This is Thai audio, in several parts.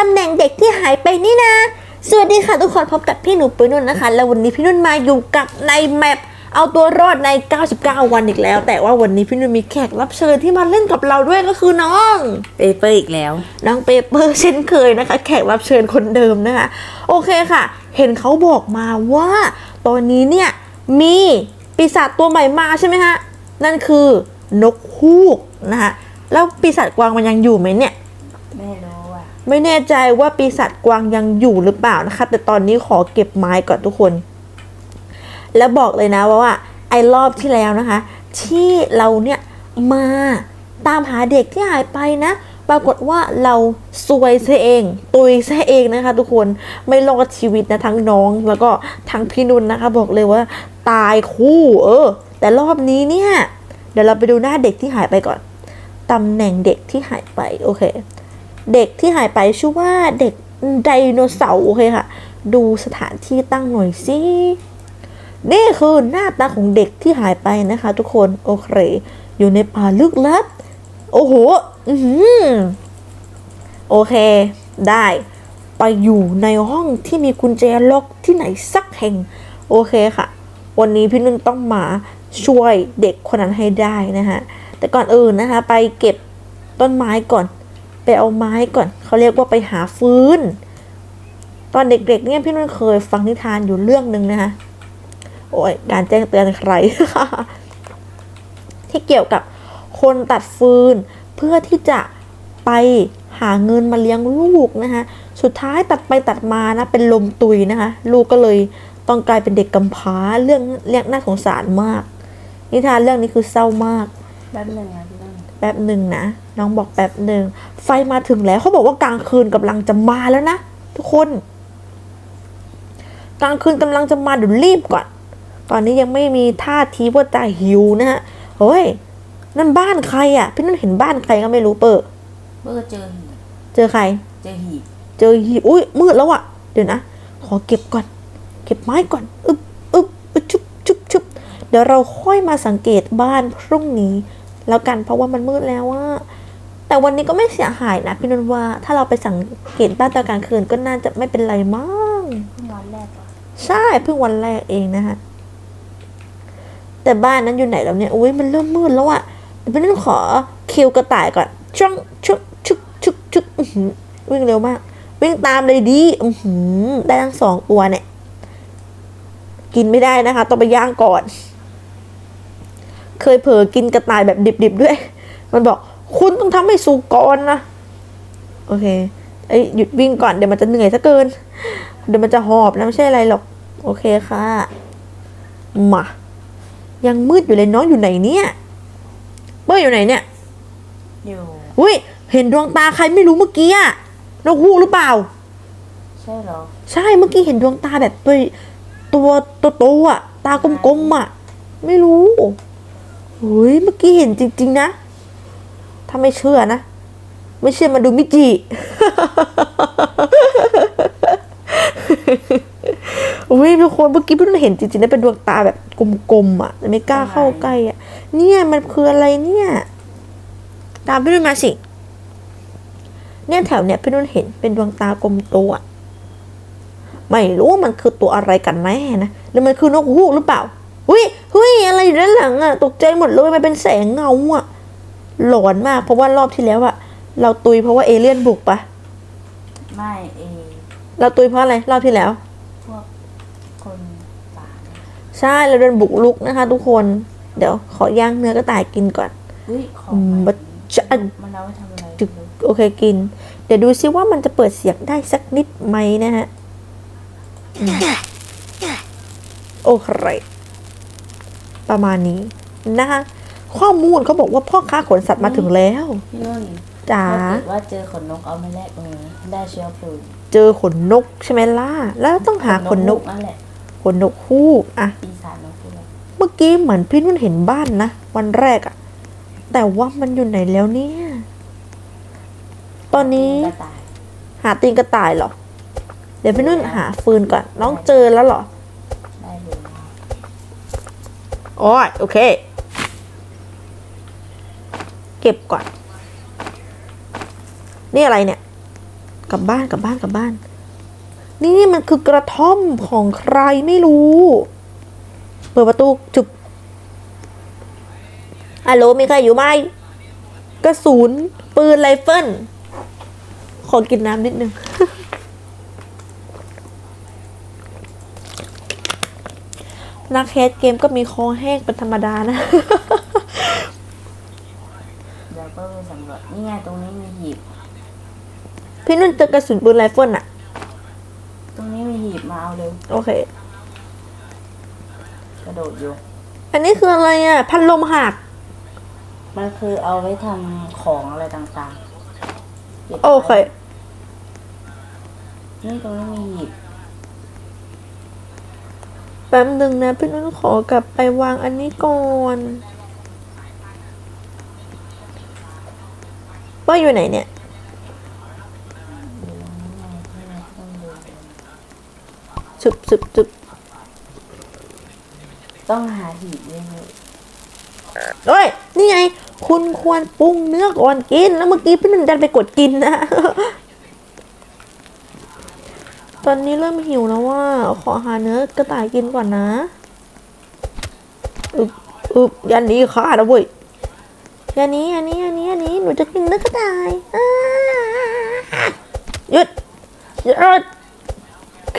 ตำแหน่งเด็กที่หายไปนี่นะ สวัสดีค่ะทุกคนพบกับพี่หนูปุ้ยนุ่นนะคะ แล้ววันนี้พี่นุ่นมาอยู่กับในแมปเอาตัวรอดใน 99 วันอีกแล้ว แต่ว่าวันนี้พี่นุ่นมีแขกรับเชิญที่มาเล่นกับเราด้วยก็คือน้อง เปเปอร์อีกแล้ว น้องเปเปอร์เช่นเคยนะคะ แขกรับเชิญคนเดิมนะคะ โอเคค่ะ เห็นเขาบอกมาว่า ตอนนี้เนี่ยมีปีศาจตัวใหม่มาใช่ไหมฮะ นั่นคือนกฮูกนะคะแล้วปีศาจกวางมันยังอยู่ไหมเนี่ยไม่รู้อะ ไม่แน่ใจว่าปีศาจกวางยังอยู่หรือเปล่านะคะ แต่ตอนนี้ขอเก็บไม้ก่อนทุกคน แล้วบอกเลยนะว่าไอ้รอบที่แล้วนะคะ ที่เราเนี่ยมาตามหาเด็กที่หายไปนะ ปรากฏว่าเราซวยซะเอง ตุยซะเองนะคะ ทุกคนไม่รอดชีวิตนะทั้งน้องแล้วก็ทั้งพี่นุ่นนะคะ บอกเลยว่า ตายคู่เออ แต่รอบนี้เนี่ย เดี๋ยวเราไปดูหน้าเด็กที่หายไปก่อนตำแหน่งเด็กที่หายไปโอเค เด็กที่หายไปชื่อว่าเด็กไดโนเสาร์โอเคค่ะ ดูสถานที่ตั้งหน่อยสินี่คือหน้าตาของเด็กที่หายไปนะคะ ทุกคนโอเค อยู่ในป่าลึกลับ โอ้โหอือโอเค ได้ ไปอยู่ในห้องที่มีกุญแจล็อกที่ไหนสักแห่ง โอเคค่ะ วันนี้พี่นุ่นต้องมาช่วยเด็กคนนั้นให้ได้นะคะแต่ก่อนอื่นนะคะ ไปเก็บต้นไม้ก่อน ไปเอาไม้ก่อน เขาเรียกว่าไปหาฟืน ตอนเด็กๆเนี่ยพี่นุ่นเคยฟังนิทานอยู่เรื่องหนึ่งนะคะ โอ้ยการแจ้งเตือนใคร ที่เกี่ยวกับคนตัดฟืน เพื่อที่จะไปหาเงินมาเลี้ยงลูกนะคะสุดท้ายตัดไปตัดมานะเป็นลมตุยนะคะ ลูกก็เลยต้องกลายเป็นเด็กกำพร้าเรื่องเรียกน่าสงสารมาก นิทานเรื่องนี้คือเศร้ามาก แป๊บหนึ่งนะพี่ต้อง แป๊บหนึ่งนะ น้องบอกแป๊บหนึ่ง ไฟมาถึงแล้วเขาบอกว่ากลางคืนกำลังจะมาแล้วนะ ทุกคน กลางคืนกำลังจะมาเดี๋ยวรีบก่อน ตอนนี้ยังไม่มีท่าทีว่าจะหิวนะฮะเฮ้ยนั่นบ้านใครอะ่ะ พี่นั่นเห็นบ้านใครก็ไม่รู้เปิดเบอร์เจอหีบเจอใคร เจอหีบเจอหีบอุ้ยมืดแล้วอะ่ะ เดี๋ยวนะ ขอเก็บก่อน เก็บไม้ก่อน อึบอึบอึบชุบชุบชุบเดี๋ยวเราค่อยมาสังเกตบ้านพรุ่งนี้ แล้วกันเพราะว่ามันมืดแล้วว่า แต่วันนี้ก็ไม่เสียหายนะพี่นนท์ว่าถ้าเราไปสังเกตบ้านตอนกลางคืนก็น่าจะไม่เป็นไรมั้งเพิ่งวันแรกอะใช่เพิ่งวันแรกเองนะคะแต่บ้านนั้นอยู่ไหนแล้วเนี่ยอุ้ยมันเริ่มมืดแล้วอะเดี๋ยวพี่นนท์ขอคิวกระต่ายก่อนช่องชุกชุกชุกชุกอื้อหือวิ่งเร็วมาก วิ่งตามเลยดีอือหือได้ทั้งสองตัวเนี่ย กินไม่ได้นะคะ ต้องไปย่างก่อน เคยเผลอกินกระต่ายแบบดิบๆด้วย มันบอกคุณต้องทำให้สุกก่อนนะ โอเคเอ้ยหยุดวิ่งก่อนเดี๋ยวมันจะเหนื่อยซะเกิน เดี๋ยวมันจะหอบนะไม่ใช่อะไรหรอก โอเคค่ะ มา ยังมืดอยู่เลยน้องอยู่ไหนเนี่ยเบอร์อยู่ไหนเนี่ย อยู่อุ้ยเห็นดวงตาใครไม่รู้เมื่อกี้อะนกฮูกหรือเปล่า ใช่เหรอ ใช่เมื่อกี้เห็นดวงตาแบบตัวตัวโตๆอะ ตากลมๆอะ ไม่รู้ เฮ้ยเมื่อกี้เห็นจริง ๆ นะ ถ้าไม่เชื่อนะ ไม่เชื่อมาดูมิจิอุ้ยทุกคนเมื่อกี้เพิ่งเห็นจริงๆนะเป็นดวงตาแบบกลมๆอะแต่ไม่กล้าเข้าใกล้อะ เนี่ยมันคืออะไรเนี่ย ตามพี่นุ่นมาสิ เนี่ยแถวเนี่ยพี่นุ่นเห็นเป็นดวงตากลมโตอะไม่รู้ว่ามันคือตัวอะไรกันแน่นะหรือมันคือนกฮูกหรือเปล่า ยเฮ้ยอะไรอยู่ด้านหลังอะตกใจหมดเลยมันเป็นแสงเงาอะหลอนมากเพราะว่ารอบที่แล้วอะเราตุยเพราะว่าเอเลี่ยนบุกปะไม่เอเราตุยเพราะอะไรรอบที่แล้ว พวกคนป่าเนี่ยใช่เราโดนบุกลุกนะคะ ทุกคน เดี๋ยวขอย่างเนื้อกระต่ายกินก่อนเฮ้ยของอืมใหบัม่ดจะอันมันเอาไว้ทำอะไรจึกไม่รู้โอเคกิน เดี๋ยวดูซิว่ามันจะเปิดเสียงได้สักนิดไหมนะฮะอืมโอเค ประมาณนี้นะคะข้อมูลเขาบอกว่าพ่อค้าขนสัตว์มาถึงแล้วพี่นุ่นจ๋าถ้าเกิดว่าเจอขนนกเอามาแลกตรงนี้ได้เชื้อเพลิงเจอขนนกใช่ไหมล่ะแล้วต้องหาขนนกนั่นแหละขนนกฮูกอะปีศาจนกพูดเลยเมื่อกี้เหมือนพี่นุ่นเห็นบ้านนะวันแรกอะแต่ว่ามันอยู่ไหนแล้วเนี่ย ตอนนี้กระต่ายหาตีนกระต่ายเหรอ เดี๋ยวพี่นุ่นหาฟืนก่อน น้องเจอแล้วเหรอ อ๋อโอเค เก็บก่อน นี่อะไรเนี่ย กลับบ้านกลับบ้านกลับบ้าน นี่มันคือกระท่อมของใครไม่รู้ เปิดประตูจุบฮัลโหลมีใครอยู่ไหมกระสุนปืนไรเฟิลขอกินน้ำนิดนึง นักแคสเกมก็มีคอแห้งเป็นธรรมดานะ เดี๋ยวก็ไปสำรวจนี่ไงตรงนี้มีหีบ พี่นุ่นเจอกระสุนปืนไรเฟิลอะตรงนี้มีหีบมาเอาเร็วโอเค กระโดดอยู่ อันนี้คืออะไรอะพัดลมหัก มันคือเอาไว้ทำของอะไรต่างๆก็บไว้โอเค นี่ตรงนี้มีหีบ แป๊บหนึ่งนะพี่นุ่นขอกลับไปวางอันนี้ก่อนว่าอยู่ไหนเนี่ยจุบจุบจุบต้องหาหีบเยอะเอ้ย นี่ไง คุณควรปรุงเนื้อก่อนกิน แล้วเมื่อกี้พี่นุ่นดันไปกดกินนะต อนนี้เริ่มหิวแล้วว่าขอหาเนื้อกระต่ายกินก่อนนะอึบอึบยันนี้ข้านะเว้ยยันนี้ยันนี้ยันนี้ยันนี้หนูจะกินเนื้อกระต่ายอ้าหยุดหยุด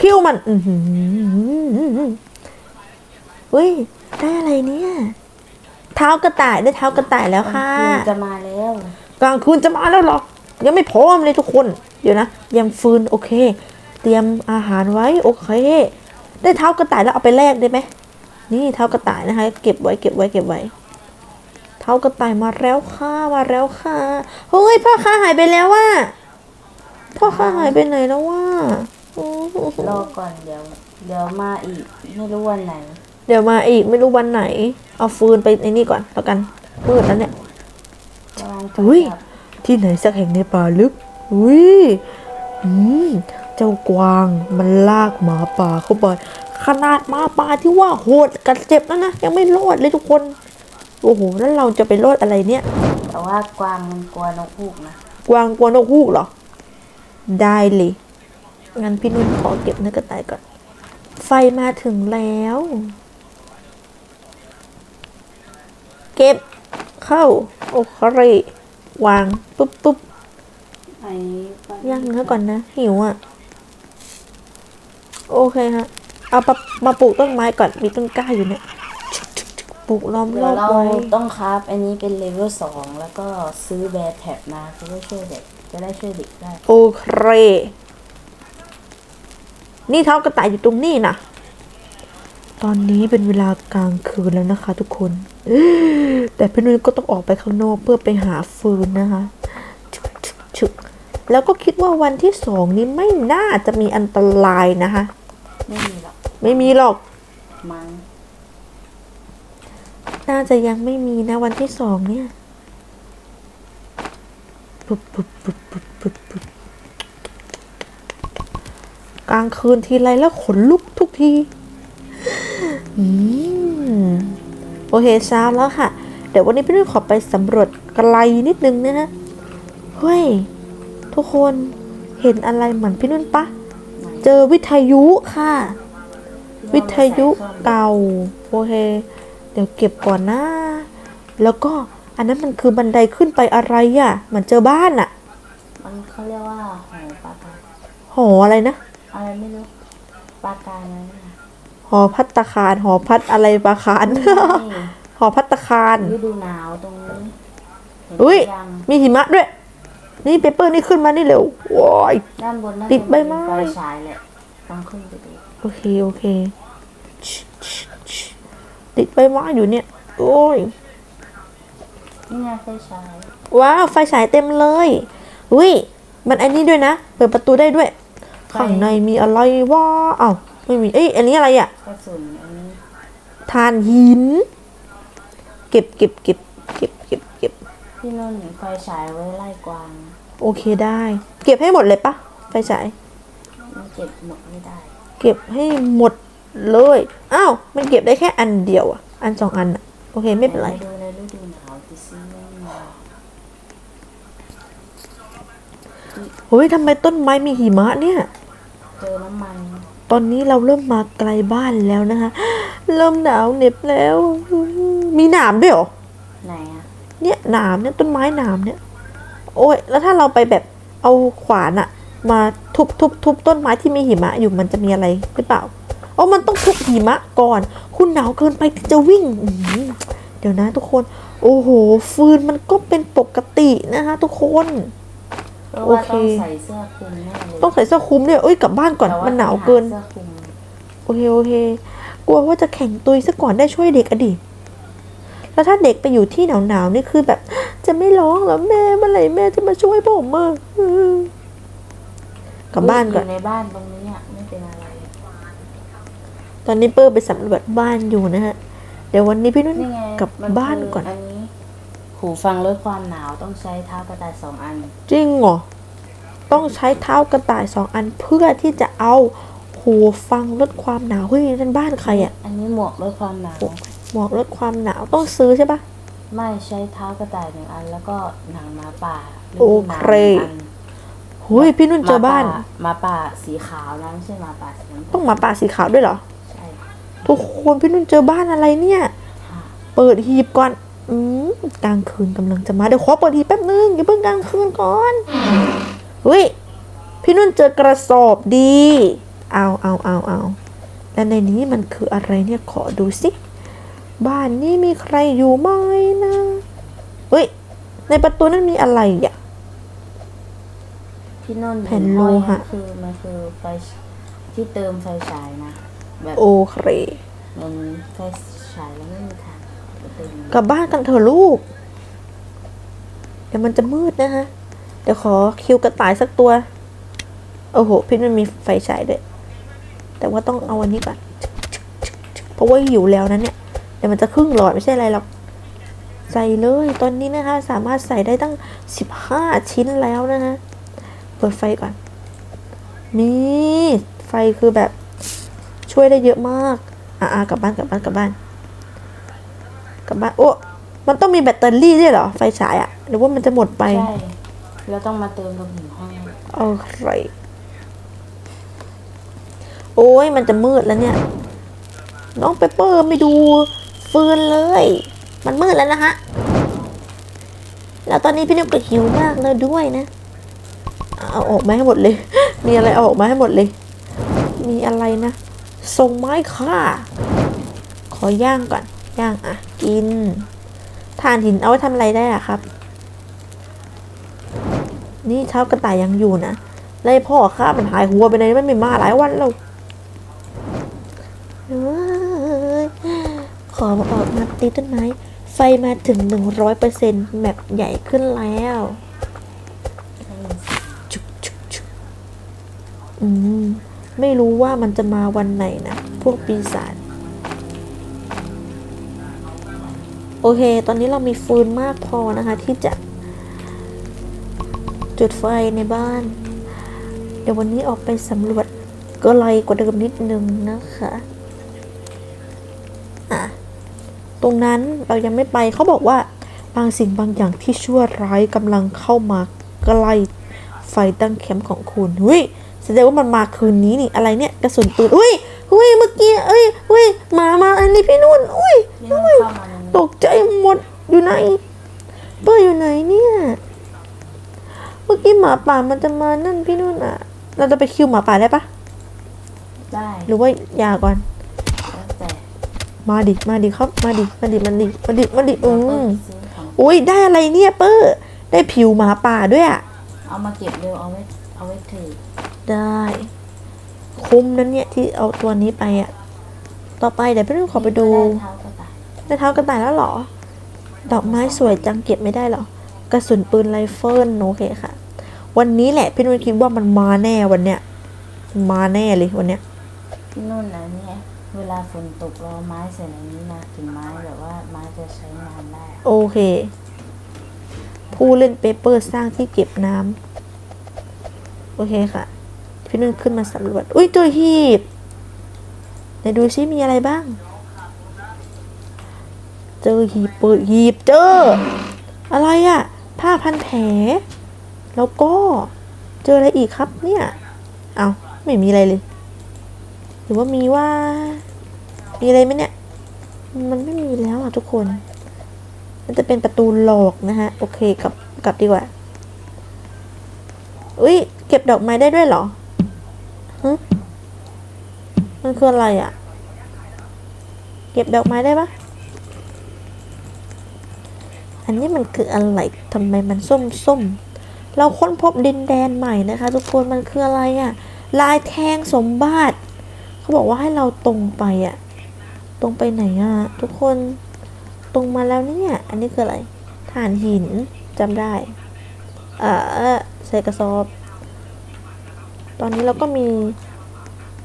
คิ้วมันอือหือเฮ้ยได้อะไรเนี่ย เท้ากระต่ายได้เท้ากระต่ายแล้วๆค่ะกลางคืนจะมาแล้วกลางคืนจะมาแล้วเหรอ ยังไม่พร้อมเลยทุกคน เดี๋ยวนะยำฟืนโอเค เตรียมอาหารไว้โอเค ได้เท้ากระต่ายแล้วเอาไปแลกได้ไหมนี่เท้ากระต่ายนะคะ เก็บไว้เก็บไว้เก็บไว้ เท้ากระต่ายมาแล้วค่ะมาแล้วค่ะเฮ้ยพ่อค้าหายไปแล้วว่ะพ่อค้าหายไปไหนแล้วว่ะอื้อหือรอก่อนเดี๋ยว เดี๋ยวมาอีกไม่รู้วันไหน เดี๋ยวมาอีกไม่รู้วันไหน เอาฟืนไปในนี่ก่อนแล้วกันมืดแล้วเนี่ยกำลังจะอุ้ยกลับที่ไหนสักแห่งในป่าลึกอุ้ยอืม เจ้ากวางมันลากหมาป่าเข้าไปขนาดหมาป่าที่ว่าโหดกัดเจ็บแล้วนะยังไม่รอดเลยทุกคน โอ้โหแล้วเราจะไปรอดอะไรเนี่ย แต่ว่ากวางมันกลัวนกฮูกนะกวางกลัวนกฮูกเหรอ ได้เลยงั้นพี่นุ่นขอเก็บเนื้อกระต่ายก่อน ไฟมาถึงแล้ว เก็บเข้า โอเควางปุ๊บปุ๊บ ไอ้นี้ก็ย่างเนื้อก่อนนะ หิวอะ โอเคฮะ เอามามาปลูกต้นไม้ก่อน มีต้นกล้าอยู่เนี่ย ปลูกล้อมเดี๋รยอวบเราไว้ต้องคราฟอันนี้เป็นเลเวลสองแล้วก็ซื้อแบร์แท็บมาจะได้ช่วยเด็กจะได้ช่วยเด็กได้โอเค นี่เท้ากระต่ายอยู่ตรงนี้นะตอนนี้เป็นเวลากลางคืนแล้วนะคะทุกคน แต่พี่นุ้ยก็ต้องออกไปข้างนอกเพื่อไปหาฟืนนะคะชึกชึกชึก แล้วก็คิดว่าวันที่สองนี้ไม่น่าจะมีอันตรายนะคะ ไม่มีหรอกไม่มีหรอก มั้งน่าจะยังไม่มีนะวันที่สองเนี่ยปุ๊บปุ๊บปุ๊บปุ๊บปุ๊บปุ๊บกลางคืนทีไรแล้วขนลุกทุกที อืม โอเคเช้าแล้วค่ะ เดี๋ยววันนี้พี่นุ่นขอไปสำรวจไกลนิดนึงนะฮะ เฮ้ย ทุกคนเห็นอะไรเหมือนพี่นุ่นปะ เจอวิทยุค่ะ วิทยุเก่าโอเค เดี๋ยวเก็บก่อนนะ แล้วก็อันนั้นมันคือบันไดขึ้นไปอะไรอะ่ะ เหมือนเจอบ้านอะ่ะ มันเขาเรียกว่าหอปราการหออะไรนะ อะไรไม่รู้ปราการอะไรนะหอพัตตาคาร หอพัดอะไรปาคารนี่หอพัตตาคารฤดูหนาวตรงนี้เห็นอุ้ยยังมีหิมะด้วย นี่เปเปอร์นี่ขึ้นมานี่เร็วว้ายด้านบนน่าติดจะใบไม้ ไฟฉายแหละต้องขึ้นไปดูโอเค โอเคชิชิชิติดใบไม้อยู่เนี่ย โอ้ย นี่ไงไฟฉายว้าว ไฟฉายเต็มเลยอุ้ย มันอันนี้ด้วยนะ เปิดประตูได้ด้วย ข้างในมีอะไรวะอ้าวไม่มี เอ้ย อันนี้อะไรอะ่ะ กระสุนอันนี้ทานหิน เก็บเก็บเก็บเก็บเก็บเก็บที่นู่นไฟฉายไว้ไล่กวาง โอเคได้ เก็บให้หมดเลยปะไฟฉายมันเก็บหมดไม่ได้ เก็บให้หมดเลยอ้าวมันเก็บได้แค่อันเดียวอะอันสองอันอะโอเคไม่เป็นไรดูในฤดูหนาวที่ซื้อไม่มาเฮ้ยทำไมต้นไม้มีหิมะเนี่ยเจอน้ำมันตอนนี้เราเริ่มมาไกลบ้านแล้วนะคะ เริ่มหนาวเหน็บแล้ว มีหนามด้วยเหรอ ไหนอะเนี่ยหนามเนี่ยต้นไม้หนามเนี่ย โอ้ยแล้วถ้าเราไปแบบเอาขวานอะมาทุบทุบทุบต้นไม้ที่มีหิมะอยู่มันจะมีอะไรหรือเปล่าโอ้มันต้องทุบหิมะก่อน คุณหนาวเกินไปที่จะวิ่งอื้อหือเดี๋ยวนะทุกคน โอ้โห ฟืนมันก็เป็นปกตินะคะทุกคนเพราะว่าโอเคต้องใส่เสื้อคลุมแน่เลยต้องใส่เสื้อคลุมด้วยเอ้ยกลับบ้านก่อนแต่ว่มันหนาวเกินเสื้อคลุมโอเคโอเค กลัวว่าจะแข่งตุยซะก่อนได้ช่วยเด็กอะดิ แล้วถ้าเด็กไปอยู่ที่หนาวหนาวๆนี่คือแบบ จะไม่ร้องเหรอแม่เมื่อไหร่แม่จะมาช่วยผมอะอืมกลับบ้านก่อนยู่ในบ้านตรงนี้อะไม่เป็นอะไร ตอนนี้เปิ้ลไปสำรวจบ้านอยู่นะฮะ เดี๋ยววันนี้พี่นุ่นนี่ไงกลับมับ้านคือก่อนอันนี้หูฟังลดความหนาวต้องใช้เท้ากระต่ายสองอัน จริงเหรอต้องใช้เท้ากระต่ายสองอันเพื่อที่จะเอาหูฟังลดความหนาวเฮ้ยนั่นบ้านใครอะอันนี้หมวกลดความหนาว หมวกลดความหนาวต้องซื้อใช่ปะไม่ใช้เท้ากระต่ายหนึ่งอัน แล้วก็หนังหมาป่าหรืโอหนังเคหนึ่งอันเฮ้ยพี่นุ่นเจอบ้าน หมาป่าสีขาวนะไม่ใช่หมาป่าสีน้ำต้ตาองลหมาป่าสีขาวด้วยเหรอ ใช่ทุกคนพี่นุ่นเจอบ้านอะไรเนี่ยค่ะเปิดหีบก่อน อืมกลางคืนกำลังจะมา เดี๋ยวขอเปิดหีบแป๊บนึงอย่าเพิ่งกลางคืนก่อนเฮ้ยพี่นุ่นเจอกระสอบดี เอาเอาเอาเอาแล้วในนี้มันคืออะไรเนี่ยขอดูสิ บ้านนี้มีใครอยู่ไหมนะเฮ้ย ในประตูนั้นมีอะไรอะ ที่นนท์แผ่นโลหะ คือมันคือไฟที่เติมไฟฉายนะ แบบโอเค มันไฟฉายแล้วไม่มีทางจะเติมกลับบ้านกันเถอะลูก เดี๋ยวมันจะมืดนะฮะเดี๋ยวขอคิวกระต่ายสักตัว โอ้โห พี่มันมีไฟฉายด้วย แต่ว่าต้องเอาอันนี้ก่อน เพราะว่าหิวแล้วนะเนี่ย เดี๋ยวมันจะครึ่งหลอดไม่ใช่อะไรหรอกใส่เลยตอนนี้นะคะ สามารถใส่ได้ตั้ง 15 ชิ้นแล้วนะฮะเปิดไฟก่อน นี่ไฟคือแบบช่วยได้เยอะมาก อะๆกลับบ้านกลับบ้านกลับบ้านกลับบ้านโอ้มันต้องมีแบตเตอรี่ด้วยเหรอ ไฟฉายอะหรือว่ามันจะหมดไป ใช่แล้วต้องมาเติมตรงหินห้องโอเคโอ้ยมันจะมืดแล้วเนี่ย น้องเปเปอร์ไม่ดู ฟืนเลย มันมืดแล้วนะฮะ แล้วตอนนี้พี่นิวก็หิวมากเลยด้วยนะ เอาออกมาให้หมดเลย มีอะไรเอาออกมาให้หมดเลย มีอะไรนะทรงไม้ค่ะ ขอย่างก่อน ย่างอะ กินถ่านหินเอาไว้ทำอะไรได้อะครับ นี่เท้ากระต่ายยังอยู่นะไล่พ่อข้ามันหายหัวไปไหนมันไม่มาหลายวันแล้วเอ้ย ขอออกมาตีต้นไม้ ไฟมาถึงหนึ่งร้อยเปอร์เซนต์แมปใหญ่ขึ้นแล้วชุกชุกชุกอืม ไม่รู้ว่ามันจะมาวันไหนนะ พวกปีศาจโอเค ตอนนี้เรามีฟืนมากพอนะคะ ที่จะจุดไฟในบ้าน เดี๋ยววันนี้ออกไปสำรวจก็ไกลกว่าเดิมนิดนึงนะคะ ตรงนั้นเรายังไม่ไปเขาบอกว่าบางสิ่งบางอย่างที่ชั่วร้ายกำลังเข้ามาใกล้ไฟตั้งแคมป์ของคุณหุ้ยแสดงว่ามันมาคืนนี้นี่อะไรเนี่ยกระสุนปืนอุ้ยอุ้ยเมื่อกี้เอ้ยอุ้ยมามาอันนี้พี่นุ่นอุ้ยที่นนท์เข้ามาในตกใจหมดอยู่ไหนเปิ้ลอยู่ไหนเนี่ย เมื่อกี้หมาป่ามันจะมานั่นพี่นุ่นอะ เราจะไปคิวหมาป่าได้ปะได้ หรือว่าอย่าก่อนแล้วแต่ มาดิ มาดิครับ มาดิ มาดิ มาดิ มาดิ มาดิอืเราก็มซื้อของอุ้ยได้อะไรเนี่ยเปิ้ลได้ผิวหมาป่าด้วยอะเอามาเก็บเร็วเอาไว้เอาไว้ถือได้ คุ้มนั้นเนี่ยที่เอาตัวนี้ไปอะต่อไปเดี๋ยวพี่นุ่นขอไปดูได้เท้ากระต่ายได้เท้ากระต่ายแล้วเหรอ ดอกไม้สวยจังเก็บไม่ได้เหรอ กระสุนปืนไรเฟิลโอเคค่ะ วันนี้แหละพี่นุ่นคิดว่ามันมาแน่วันเนี้ยมาแน่เลยวันเนี้ยที่นู่นนะเนี่ย เวลาฝนตกเราเอาไม้ใส่ในนี้นะถึงไม้แบบว่าไม้จะใช้งานได้โอเค ผู้เล่นเปเปอร์สร้างที่เก็บน้ำโอเคค่ะ พี่นุ่นขึ้นมาสำรวจ อุ้ยเจอหีบไหนดูซิมีอะไรบ้าง เจอหีบเปิดหีบเจอ อะไรอะผ้าพันแผล แล้วก็เจออะไรอีกครับเนี่ย เอาไม่มีอะไรเลย รือว่ามีว่า มีอะไรไหมเนี่ย มันไม่มีแล้วอะทุกคน มันจะเป็นประตูหลอกนะฮะ โอเคกลับกลับดีกว่า อุ้ยเก็บดอกไม้ได้ด้วยเหรอฮะมันคืออะไรอะ เก็บดอกไม้ได้ปะอันนี้มันคืออะไรทำไมมันส้มส้ม เราค้นพบดินแดนใหม่นะคะ ทุกคนมันคืออะไรอะ ลายแทงสมบัติ เขาบอกว่าให้เราตรงไปอะตรงไปไหนอะทุกคนตรงมาแล้วเนี่ย อันนี้คืออะไรฐานหินจำได้เออใส่กระสอบ ตอนนี้เราก็มี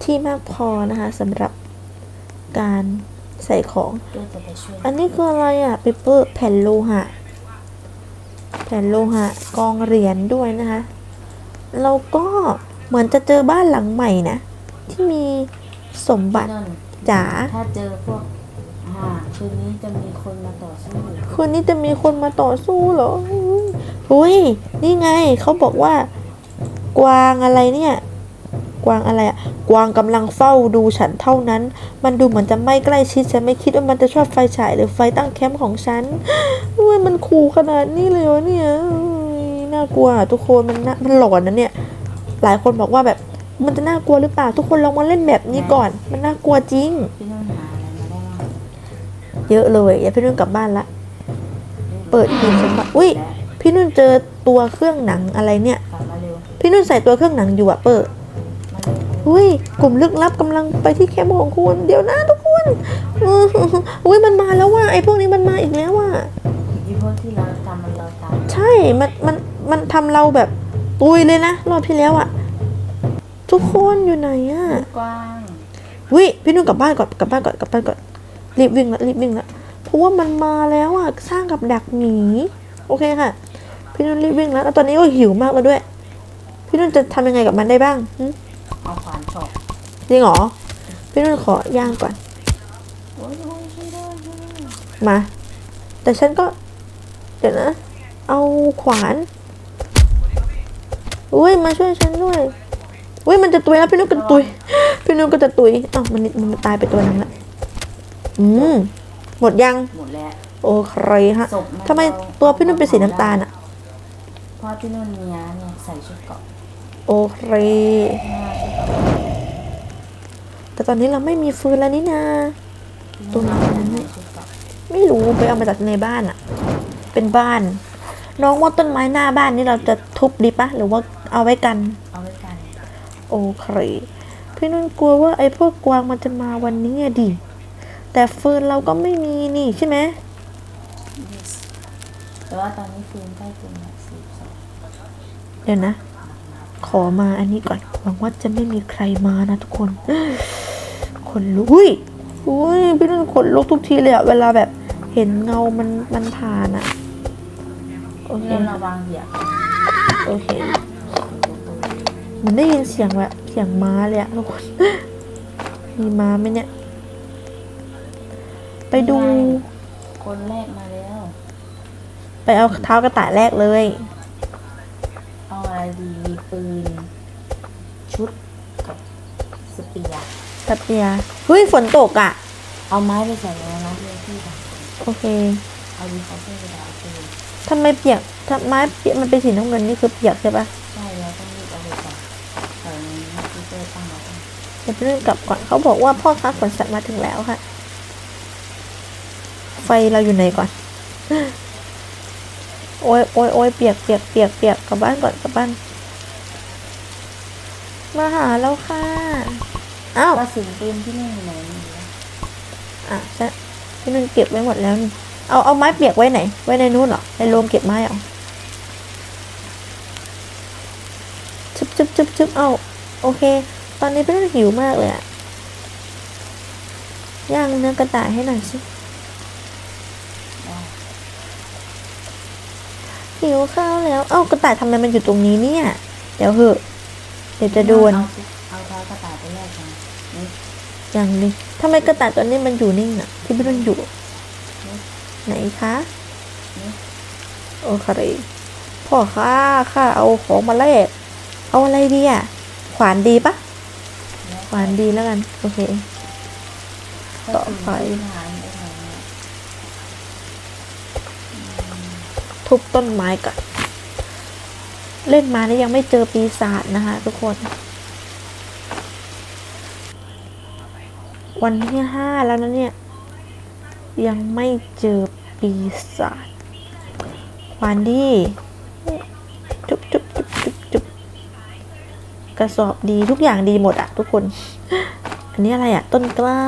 ที่มากพอนะคะสำหรับการใส่ของ อันนี้คืออะไรอะเปเปอร์แผ่นโลหะ แผ่นโลหะกองเหรียญด้วยนะคะ เราก็เหมือนจะเจอบ้านหลังใหม่นะ ที่มี สมบัตินั่นจ๋าถ้าเจอพวกอ่าคืนนี้จะมีคนมาต่อสู้คืนนี้จะมีคนมาต่อสู้เหรออุ้ยนี่ไงเขาบอกว่า กวางอะไรเนี่ย กวางอะไรอะกวางกำลังเฝ้าดูฉันเท่านั้น มันดูเหมือนจะไม่ใกล้ชิดฉันไม่คิดว่ามันจะชอบไฟฉายหรือไฟตั้งแคมป์ของฉันอุ้ยมันขู่ขนาดนี้เลยเหรอเนี่ยอุ้ยน่ากลัวอะทุกคนมันน่ามันหลอนนะเนี่ย หลายคนบอกว่าแบบ มันจะน่ากลัวหรือเปล่า ทุกคนลองมาเล่นแบบนี้ก่อน มันน่ากลัวจริง พี่นุ่นหาอะไรมาได้บ้างเยอะเลยอย่าพี่นุ่นกลับบ้านละ เปิดหีบสมบัติอุ้ยและพี่นุ่นเจอตัวเครื่องหนังอะไรเนี่ย กลับมาเร็วพี่นุ่นใส่ตัวเครื่องหนังอยู่อะเปิดมาเร็วอุ้ยกลุ่มลึกลับกำลังไปที่แคมป์ของคุณ เดี๋ยวนะทุกคนอื้ออุ้ยมันมาแล้วว่ะไอ้พวกนี้มันมาอีกแล้วว่ะอีพวกที่เราตามมันเราตามใช่ มัน มัน มันทำเราแบบตุยเลยนะ รอบที่แล้วอะ ทุกคนอยู่ไหนอะกว้างวิพี่นุ่นกลับบ้านก่อนกลับบ้านก่อนกลับบ้านก่อนรีบวิ่งละรีบวิ่งละเพราะว่ามันมาแล้วอะสร้างกับดักหมีโอเคค่ะ พี่นุ่นรีบวิ่งแล้วแล้วตอนนี้ก็หิวมากแล้วด้วย พี่นุ่นจะทำยังไงกับมันได้บ้างหึเอาขวานฉอกจริงเหรอพี่นุ่นขอย่างก่อนโอ้ยโอ้ยช่วยด้วยช่วยด้วยมา แต่ฉันก็ เดี๋ยวนะ เอาขวาน อุ้ยมาช่วยฉันด้วย อุ้ยมันจะตุยแล้วพี่นุ่นก็จะตุยพี่นุ่นก็จะตุยอ้าวมันมันตายไปตัวหนึงละอืมหมดยังหมดแล้วโอเคฮะศพนทำไมเราตัวพี่นุ่นเป็นสีน้ำตาลอะเพราะพี่นุ่นมีน้ำเนี่ยใส่ชุดเกราะโอเคแต่ตอนนี้เราไม่มีฟืนแล้วนี่นาตรงนั้นใส่ชุดเกราะไม่รู้ไปเอามาจากในบ้านอะเป็นบ้าน น้องว่าต้นไม้หน้าบ้านนี่เราจะทุบดีปะหรือว่าเอาไว้กันเอาไว้กัน โอเค พี่นุ่นกลัวว่าไอ้พวกกวางมันจะมาวันนี้อะดิ แต่ฟืนเราก็ไม่มีนี่ใช่ไหม yes แต่ว่าตอนนี้ฟืนใกล้เต็มแล้วสิบสองเดี๋ยวนะ ขอมาอันนี้ก่อน หวังว่าจะไม่มีใครมานะทุกคนขนลุกอุ้ยอุ้ยพี่นุ่นขนลุกทุกทีเลยอะเวลาแบบเห็นเงามันมันผ่านอะโอเคเรื่องระวังเหยียบ โอเค มันได้ยินเสียงแบบเสียงม้าเลยอะทุกคน มีม้าไหมเนี่ย ไปดู คนแรกมาแล้ว ไปเอาเท้ากระต่ายแรกเลย เอาอะไรดีมีปืน ชุดกับสเปียร์ตับเปียเฮ้ยฝนตกอะเอาไม้ไปใส่แล้วนะเพื่อนพี่ค่ะโอเคเอาดีเขาเพื่อนไปเอาปืนทำไมเปียกทำไมเปียกมันเป็นสีน้ำเงินนี่คือเปียกใช่ปะ เดี๋ยวไปเรื่องกลับก่อนเขาบอกว่าพ่อค้าขนสัตว์มาถึงแล้วค่ะ ไฟเราอยู่ไหนก่อน โอ้ยโอ้ยโอ้ยเปียกเปียกเปียกเปียกกลับบ้านก่อนกลับบ้าน มาหาแล้วค่ะ อ้าวกระสุนปืนที่นี่อยู่ไหนมีวะอะใช่พี่นุ่นเก็บไว้หมดแล้วนี่เอาเอาไม้เปียกไว้ไหน ไว้ในนู้นเหรอในโรงเก็บไม้เหรอชึบชึบชึบชึบเอาโอเค ตอนนี้พี่นุ่นหิวมากเลยอะย่างเนื้อกระต่ายให้หน่อยสิได้หิวข้าวแล้ว เอ้ากระต่ายทำไมมันอยู่ตรงนี้เนี่ย เดี๋ยวเหอะ เดี๋ยวจะโดน เอาสิเอาเท้ากระต่ายไปแลกกันนี่อย่างนี้ทำไมกระต่ายตัวนี้มันอยู่นิ่งอะที่พี่นุ่นอยู่ ไหนคะโอเคพ่อค้าข้าเอาของมาแลกเอาเอาอะไรดีอะขวานดีปะ ขวานดีแล้วกัน โอเค ต่อไปหายทุบต้นไม้ก่อน เล่นมานี่ยังไม่เจอปีศาจนะคะทุกคน วันที่ห้าแล้วนะเนี่ย ยังไม่เจอปีศาจหวานดี จุบจุบจุบจุบจุบ กระสอบดีทุกอย่างดีหมดอะทุกคน อันนี้อะไรอะต้นกล้า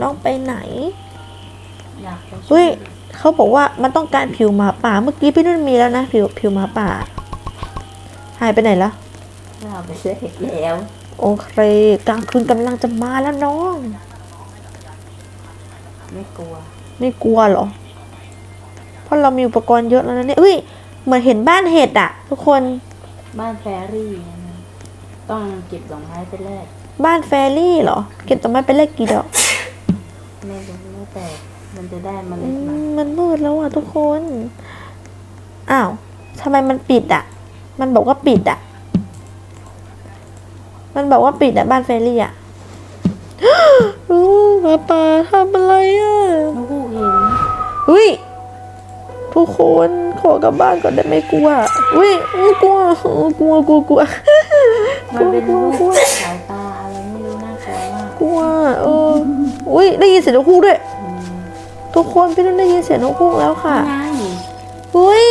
น้องไปไหนอยากไปช่เฮ้วยยเขาบอกว่ามันต้องการผิวหมาป่า เมื่อกี้พี่นุ่นมีแล้วนะ ผิวผิวหมาป่า หายไปไหนแล้วเราไปช่วยเห็ดแล้ว โอเคกลางคืนกำลังจะมาแล้วน้อง ไม่กลัว ไม่กลัวเหรอ เพราะเรามีอุปกรณ์เยอะแล้วนะเนี่ยเฮ้ยเหมือนเห็นบ้านเห็ดอะทุกคน บ้านแฟรี่นะต้องเก็บดอกไม้ไปแรกบ้านแฟรี่เหรอ เก็บต้นไม้ไปเลขกี่ดอกไม่รู้แต่มันจะได้เมอืล็ดมามมันมืดแล้วอะทุกคน อ้าวทำไมมันปิดอะมันบอกว่าปิดอะมันบอกว่าปิดอะบ้านแฟรี่อะอู้หมาป่าทำอะไรอะนกฮูกเห็น เฮ้ยทุกคน ขอกลับบ้านก่อนได้ไหมกลัวอุ้ยอื้อกลัวอื้อกลัวกลัวกลัวมันเป็นกลัวลูกลัวกสายตาอะไรไม่รู้น่ากลัวมากกลัวเอออุ้ยได้ยินเสียงนกฮูกด้วยอืมทุกคนพี่นุ่นได้ยินเสียงนกฮูกแล้วค่ะไงอุ้ย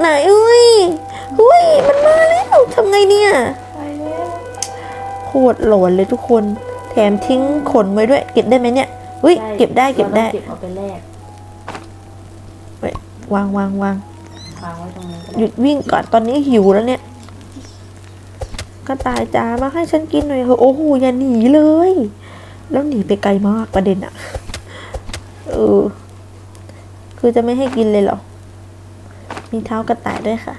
ไหนอุ้ยอุ้ยมันมาแล้วทำไงเนี่ยไปแล้วโคตรหลอนเลยทุกคน แถมทิ้งขนไว้ด้วย เก็บได้ไหมเนี่ยอุ้ยเก็บได้เก็บได้ราต้องเก็บเอาไปแลกเว้ยวางวางวางวางไว้ตรงนี้ก็หได้ยุดวิ่งก่อนตอนนี้หิวแล้วเนี่ยกระต่ายจ๋ามาให้ฉันกินหน่อยเถอะโอ้โหอย่าหนีเลย แล้วหนีไปไกลมากประเด็นอะเออ คือจะไม่ให้กินเลยเหรอ มีเท้ากระต่ายด้วยค่ะ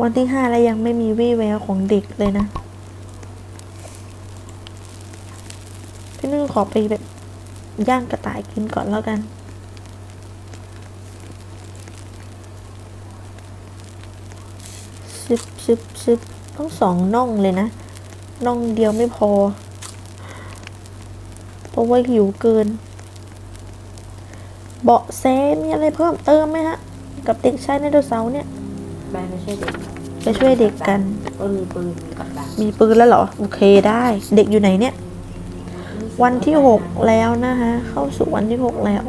วันที่ห้าแล้วยังไม่มีวี่แววของเด็กเลยนะ พี่นึ่งขอไปแบบย่างกระต่ายกินก่อนแล้วกัน ซึบซึบซึบต้องสองน่องเลยนะน่องเดียวไม่พอ เพราะว่าหิวเกิน เบาะแสมีอะไรเพิ่มเติมไหมฮะ กับเด็กชายไดโนเสาร์เนี่ยไปไปช่วยเด็กไปช่วยเด็กกันก็มีปืนมีกับดักมีปืนแล้วเหรอ โอเคได้ เด็กอยู่ไหนเนี่ย วันที่หกแล้วนะคะเข้าสู่วันที่หกแล้ว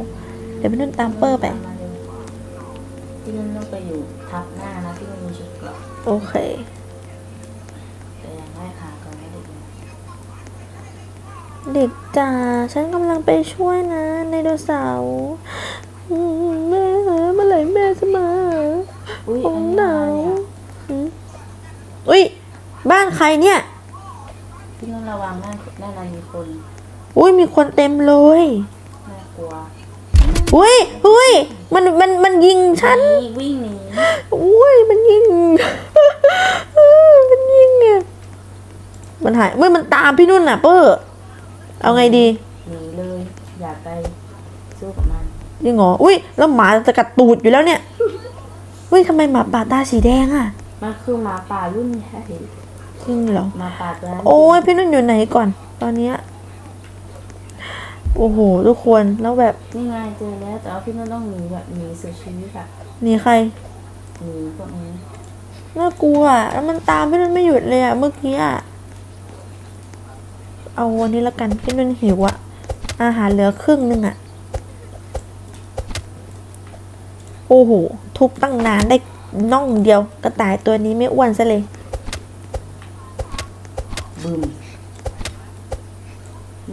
เดี๋ยวพี่นุ่นตามเปอร์ไปที่นั่นต้องไปอยู่ โอเคแต่ยังได้ขาก่อนไม่ได้ยินเด็กจ๋าฉันกำลังไปช่วยนะไดโนเสาร์อืมแม่เมื่อไหร่แม่จะมาอุ้ยผอัมนนี้หอะไรนาวอะอืมอุ้ยบ้านใครเนี่ยที่นั่นระวังนั่นนั่นน่ะมีคน อุ้ยมีคนเต็มเลยน่ากลัวอุ้ยอุ้ยมันมันมันยิงฉันหนีวิ่งหนีอุ้ยมันยิง มันยิงอะมันหายเมื่อมันตามพี่นุ่นน่ะเปอร์เอาไงดีหนีเลย อย่าไปสู้กับมันจริงเหรออุ้ยแล้วหมาจะกัดตูดอยู่แล้วเนี่ยอุ้ยทำไมหมาป่าตาสีแดงอะมันคือหมาป่ารุ่นใหญ่จริงเหรอหมาป่าตัวนั้นโอ้ยพี่นุ่นอยู่ไหนก่อน ตอนเนี้ยโอ้โหทุกคนแล้วแบบนี่ไงเจอแล้วแต่ว่าพี่นุ่นต้องหนีแบบหนีสุดชีวิตอะหนีใครหนีพวกนี้ น่ากลัวอะแล้วมันตามพี่นุ่นไม่หยุดเลยอะเมื่อกี้อะเอาวันนี้ละกันพี่นุ่นหิวอะอาหารเหลือครึ่งนึงอะโอ้โหทุบตั้งนานได้น่องเดียวกระต่ายตัวนี้ไม่อ้วนซะเลยบึม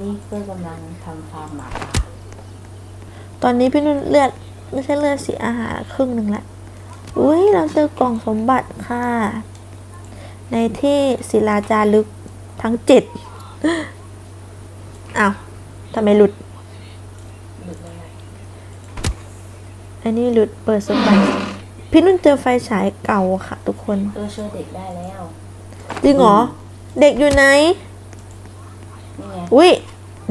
นี่เพื่อนกำลังทำฟาร์มหมาป่าตอนนี้พี่นุ่นเลือดไม่ใช่เลือดสีอาหารครึ่งหนึ่งละ อุ้ยเราเจอกล่องสมบัติค่ะ ในที่ศิลาจารึกทั้งเจ็ดอ้าวทำไมหลุดหลุดเลยนะอันนี้หลุดเปิดสมบัติ พี่นุ่นเจอไฟฉายเก่าค่ะ ทุกคนเออช่วยเด็กได้แล้วจริงเหรอ เด็กอยู่ไหน นี่ไงอุ้ย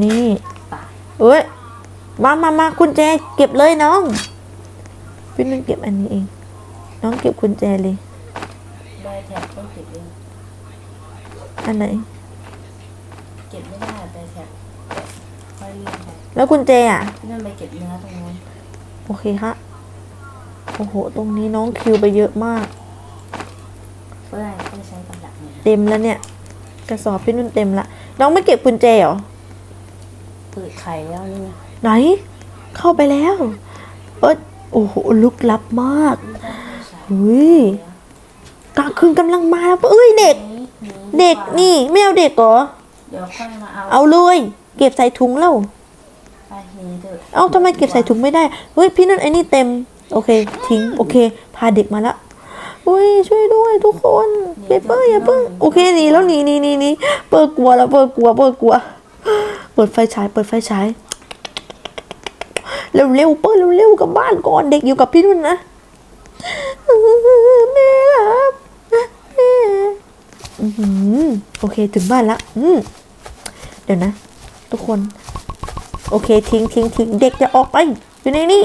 นี่ตายเอ้ยมามามาคุณแจเก็บเลยน้อง พี่นุ่นเก็บอันนี้เอง น้องเก็บกุญแจเลยได้แท็บต้องเก็บเองอันไหน เก็บไม่ได้ไปแท็บค่อยเรียนไปแล้วกุญแจอะพี่นุ่นไปเก็บเนื้อตรงนู้นโอเคค่ะโอ้โห ตรงนี้น้องคิวไปเยอะมาก เพื่อเพื่อใช้กับดักเนี่ยเต็มแล้วเนี่ย กระสอบพี่นุ่นเต็มละ น้องไม่เก็บกุญแจเหรอ เปิดไข่แล้วนี่ไงไหน เข้าไปแล้ว เอ้ยโอ้โห ลึกลับมากนี่ต้องไป ใช้เฮ้ยกลางคืนกำลังมาแล้วเอ้ยเด็กนี่นี่เด็กนี่ไม่เอาเด็กเหรอ เดี๋ยวค่อยมาเอาเอาเลย เก็บใส่ถุงแล้วไปนี่เถอะเอ้าทำไมเก็บใส่ถุงไม่ได้เฮ้ยพี่นุ่นไอ้นี่เต็ม โอเค ทิ้งโอเค พาเด็กมาละอุ้ยช่วยด้วยทุกคนเปเปอร์อย่าเพิ่งโอเคหนีแล้วหนีหนีหนีหนีเปิดกลัวแล้วเปิดกลัวเปิดกลัว เปิดไฟฉายเปิดไฟฉายเร็วเร็วๆเปิดเร็วเร็วๆกลับบ้านก่อนเด็กอยู่กับพี่นุ่นนะ แม่ครับแม่โอเคถึงบ้านละอืมเดี๋ยวนะ ทุกคน โอเคทิ้งทิ้งทิ้งเด็กจะออกไป อยู่ในนี่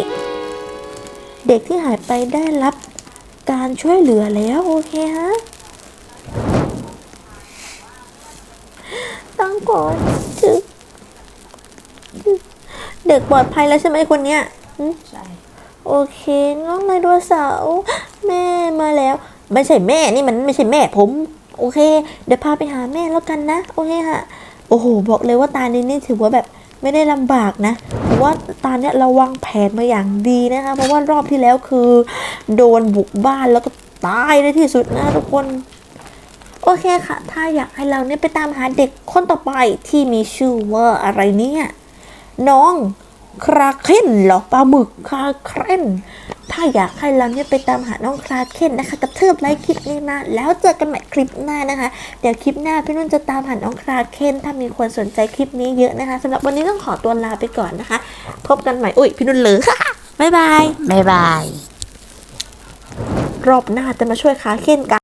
เด็กที่หายไปได้รับการช่วยเหลือแล้ว โอเคฮะตั้งก่อนถึงเด็กปลอดภัยแล้วใช่ไหมคนเนี้ยใช่ โอเคน้องไดโนเสาร์แม่มาแล้ว ไม่ใช่แม่นี่มันไม่ใช่แม่ผม โอเค เดี๋ยวพาไปหาแม่แล้วกันนะ โอเคค่ะ โอ้โห บอกเลยว่าตานี้นี่ถือว่าแบบไม่ได้ลำบากนะเพราะว่าตาเนี้ยเราวางแผนมาอย่างดีนะคะ เพราะว่ารอบที่แล้วคือ โดนบุกบ้านแล้วก็ตายในที่สุดนะทุกคน โอเคค่ะ ถ้าอยากให้เราเนี่ยไปตามหาเด็กคนต่อไปที่มีชื่อว่าอะไรเนี่ย น้อง คราเคนเหรอปลาหมึกคราเคนถ้าอยากให้เราเนี่ยไปตามหาน้องคราเคนนะคะกระเทือบไลค์คลิปนี้นะแล้วเจอกันใหม่คลิปหน้านะคะ เดี๋ยวคลิปหน้าพี่นุ่นจะตามหาน้องคราเคนถ้ามีคนสนใจคลิปนี้เยอะนะคะสำหรับวันนี้ต้องขอตัวลาไปก่อนนะคะ พบกันใหม่อุ้ยพี่นุ่นเหลือบ๊ายบายบ๊ายบายรอบหน้าจะมาช่วยคราเคนกัน